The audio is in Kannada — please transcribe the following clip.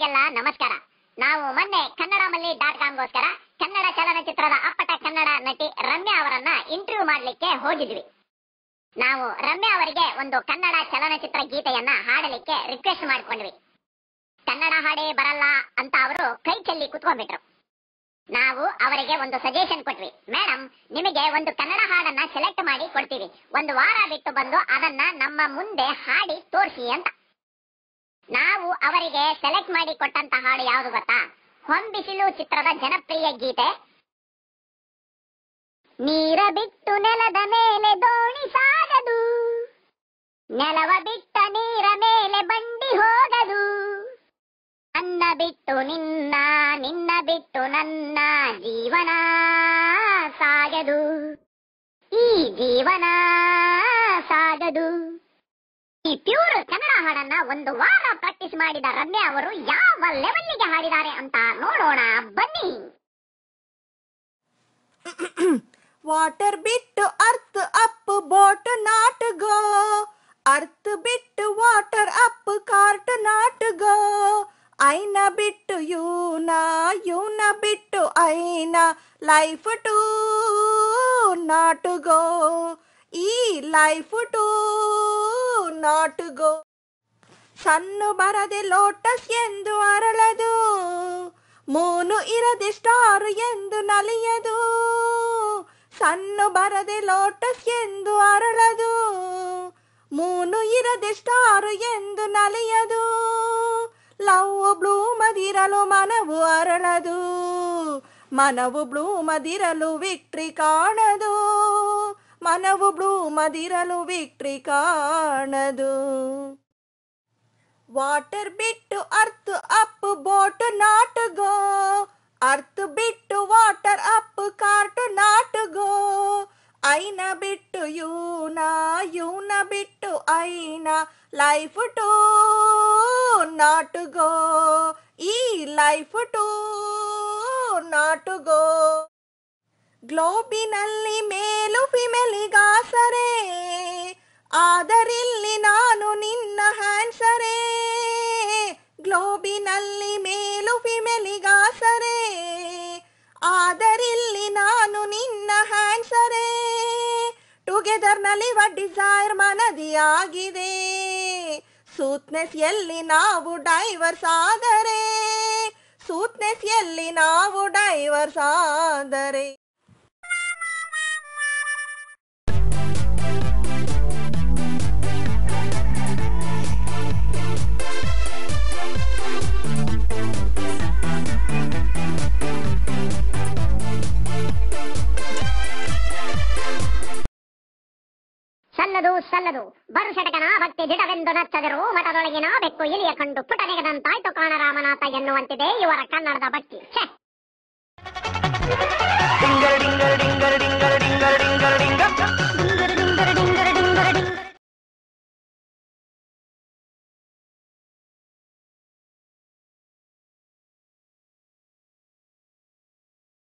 ಕೇಳುಗರಿಗೆಲ್ಲ ನಮಸ್ಕಾರ. ನಾವು ಮೊನ್ನೆ ಕನ್ನಡ ಮಲ್ಲಿ ಡಾಟ್ ಕಾಮ್ಗೋಸ್ಕರ ಕನ್ನಡ ಚಲನಚಿತ್ರದ ಅಪ್ಪಟ ಕನ್ನಡ ನಟಿ ರಮ್ಯಾ ಅವರನ್ನ ಇಂಟರ್ವ್ಯೂ ಮಾಡಲಿಕ್ಕೆ ಹೋಗಿದ್ವಿ. ನಾವು ರಮ್ಯಾ ಅವರಿಗೆ ಒಂದು ಕನ್ನಡ ಚಲನಚಿತ್ರ ಗೀತೆಯನ್ನ ಹಾಡಲಿಕ್ಕೆ ರಿಕ್ವೆಸ್ಟ್ ಮಾಡಿಕೊಂಡ್ವಿ. ಕನ್ನಡ ಹಾಡೇ ಬರಲ್ಲ ಅಂತ ಅವರು ಕೈ ಚೆಲ್ಲಿ ಕುತ್ಕೊಂಡ್ಬಿಟ್ರು. ನಾವು ಅವರಿಗೆ ಒಂದು ಸಜೆಷನ್ ಕೊಟ್ವಿ. ಮೇಡಮ್ ನಿಮಗೆ ಒಂದು ಕನ್ನಡ ಹಾಡನ್ನ ಸೆಲೆಕ್ಟ್ ಮಾಡಿ ಕೊಡ್ತೀವಿ. ಒಂದು ವಾರ ಬಿಟ್ಟು ಬಂದು ಅದನ್ನ ನಮ್ಮ ಮುಂದೆ ಹಾಡಿ ತೋರಿಸಿ ಅಂತ. ನಾವು ಅವರಿಗೆ ಸೆಲೆಕ್ಟ್ ಮಾಡಿ ಕೊಟ್ಟಂತ ಹಾಡು ಯಾವುದು ಗೊತ್ತಾ? ಹೊಂಬಿಸಿಲು ಚಿತ್ರದ ಜನಪ್ರಿಯ ಗೀತೆ. ನೀರ ಬಿಟ್ಟು ನೆಲದ ಮೇಲೆ ದೋಣಿ ಸಾಗದು. ನೆಲವ ಬಿಟ್ಟ ನೀರ ಮೇಲೆ ಬಂಡಿ ಹೋಗದು. ಅನ್ನ ಬಿಟ್ಟು ನಿನ್ನ ನಿನ್ನ ಬಿಟ್ಟು ನನ್ನ ಜೀವನ ಸಾಗದು. ಈ ಜೀವನ ಸಾಗದು. ಈ ಪ್ಯೂರ್ ಕನ್ನಡ ಹಾಡನ್ನ ಒಂದು ವಾರ ಪ್ರಾಕ್ಟೀಸ್ ಮಾಡಿದ ರಮ್ಯಾ ಅವರು ಯಾವ ಲೆವೆಲ್ಗೆ ಹಾಡಿದ್ದಾರೆ ಅಂತ ನೋಡೋಣ, ಬನ್ನಿ. ವಾಟರ್ ಬಿಟ್ಟು earth up boat not go earth ಬಿಟ್ಟು water up cart not go ಐನ ಬಿಟ್ಟು ಯೂನ ಯೂನ ಬಿಟ್ಟು ಐನ ಲೈಫ್ ಟು ನಾಟ್ ಗೋ ಈ ಲೈಫ್ ಟು ನಾಟ್ ಗೋ ಸಣ್ಣ ಬರದೆ ಲೋಟಸ್ ಎಂದು ಅರಳದು. ಮೂನು ಇರದೆ ಸ್ಟಾರ್ ಎಂದು ನಲಿಯದು. ಸಣ್ಣ ಬರದೆ ಲೋಟಸ್ ಎಂದು ಅರಳದು. ಮೂನು ಇರದೆ ಸ್ಟಾರ್ ಎಂದು ನಲಿಯದು. ಲವ್ ಬ್ಲೂ ಮದಿರಲು ಮನವು ಅರಳದು. ಮನವು ಬ್ಲೂ ಮದಿರಲು ವಿಕ್ಟ್ರಿ ಕಾಣದು. ಮನವು ಬ್ಲೂ ಮದಿರಲು ವಿಕ್ಟ್ರಿ ಕಾಣದು ವಾಟರ್ ಬಿಟ್ಟು earth up boat not go earth ಬಿಟ್ಟು water up cart not go ಐನ ಬಿಟ್ಟು ಯೂನ ಯೂನ ಬಿಟ್ಟು ಐನ ಲೈಫ್ ಟು ನಾಟ್ ಗೋ ಈ ಲೈಫ್ ಟು ನಾಟ್ ಗೋ ಗ್ಲೋಬಿನಲ್ಲಿ ಮೇಲು ಪಿಮೆಲಿಗಾಸರೇ ಆದರಿಲ್ಲಿ ನಾನು ನಿನ್ನ ಹ್ಯಾನ್ಸರೇ. ಗ್ಲೋಬಿನಲ್ಲಿ ಮೇಲು ಪಿಮೆಲಿಗಾಸರೇ ಆದರಿಲ್ಲಿ ನಾನು ನಿನ್ನ ಹ್ಯಾನ್ಸರೇ. ಟುಗೆದರ್ನಲ್ಲಿ ಡಿಸೈರ್ ಮನದಿಯಾಗಿದೆ. ಸೂತ್ನೆಸ್ ಎಲ್ಲಿ ನಾವು ಡೈವರ್ಸ್ ಆದರೆ. ಸೂತ್ನೆಸ್ ಎಲ್ಲಿ ನಾವು ಡೈವರ್ಸ್ ಆದರೆ. ಸಲ್ಲದು ಸಲ್ಲದು. ಬರುಷಟಕನ ಭಕ್ತಿ ದಿಡವೆಂದು ನಚ್ಚದರು. ಮಠದೊಳಗಿನ ಬೆಕ್ಕು ಇಲಿಯ ಕಂಡು ಪುಟನೆಗದಂತಾಯ್ತು ಕಾಣರಾಮನಾಥ ಎನ್ನುವಂತಿದೆ ಇವರ ಕನ್ನಡದ ಭಕ್ತಿ.